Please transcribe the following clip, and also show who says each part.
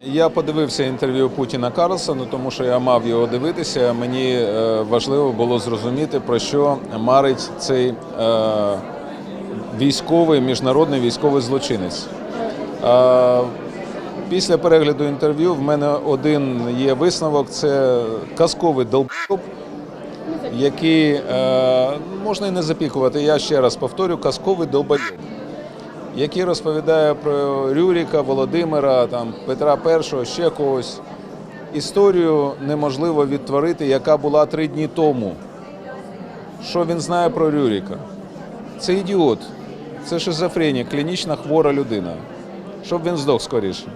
Speaker 1: Я подивився інтерв'ю Путіна Карлсона, тому що я мав його дивитися. Мені е, важливо було зрозуміти, про що марить цей е, військовий міжнародний військовий злочинець. Е, після перегляду інтерв'ю в мене один є висновок: це казковий долбоb, який можна і не запікувати. Я ще раз повторю, казковий долбойоб який розповідає про Рюріка, Володимира, там, Петра І, ще когось. Історію неможливо відтворити, яка була три дні тому. Що він знає про Рюріка? Це ідіот, це шизофренія, клінічна хвора людина. Щоб він здох скоріше.